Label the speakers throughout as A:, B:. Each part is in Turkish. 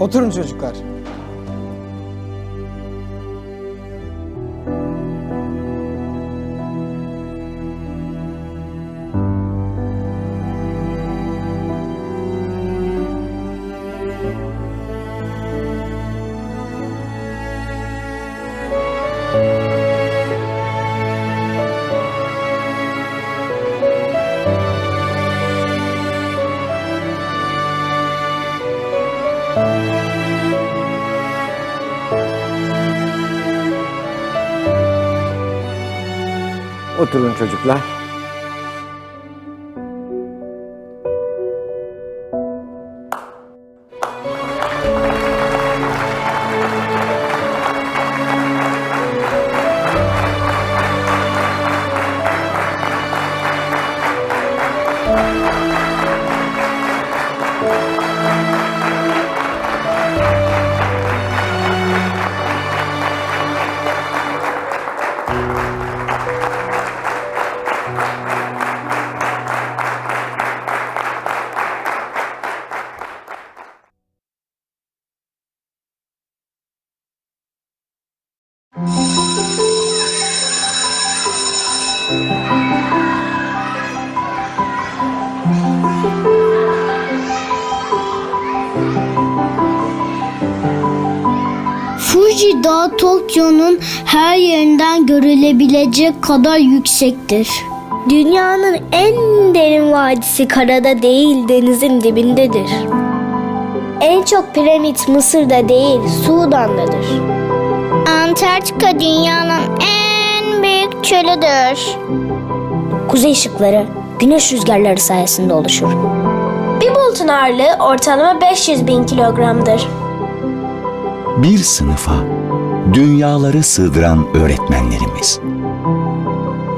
A: Oturun çocuklar. Oturun çocuklar.
B: Fuji Dağı Tokyo'nun her yerinden görülebilecek kadar yüksektir. Dünyanın en derin vadisi karada değil denizin dibindedir. En çok piramit Mısır'da değil Sudan'dadır. Antarktika dünyanın en büyük çölüdür. Kuzey ışıkları güneş rüzgarları sayesinde oluşur.
C: Bir bulutun ağırlığı ortalama 500 bin kilogramdır.
D: Bir sınıfa dünyaları sığdıran öğretmenlerimiz.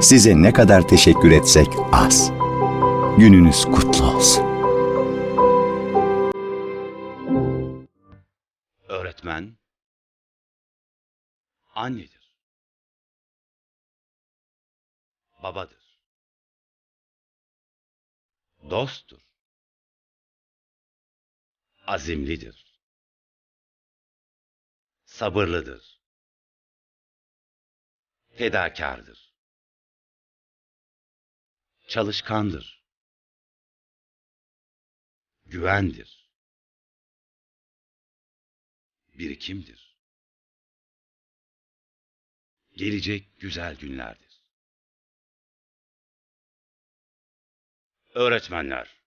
D: Size ne kadar teşekkür etsek az. Gününüz kutlu olsun.
E: Öğretmen annedir. Babadır. Dosttur. Azimlidir. Sabırlıdır. Fedakardır. Çalışkandır. Güvendir birikimdir. Gelecek güzel günlerdir. Öğretmenler,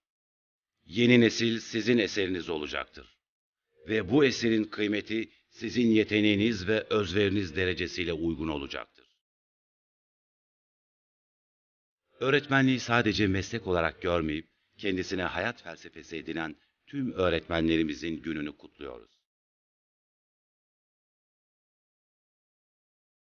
E: yeni nesil sizin eseriniz olacaktır. Ve bu eserin kıymeti sizin yeteneğiniz ve özveriniz derecesiyle uygun olacaktır. Öğretmenliği sadece meslek olarak görmeyip kendisine hayat felsefesi edinen tüm öğretmenlerimizin gününü kutluyoruz.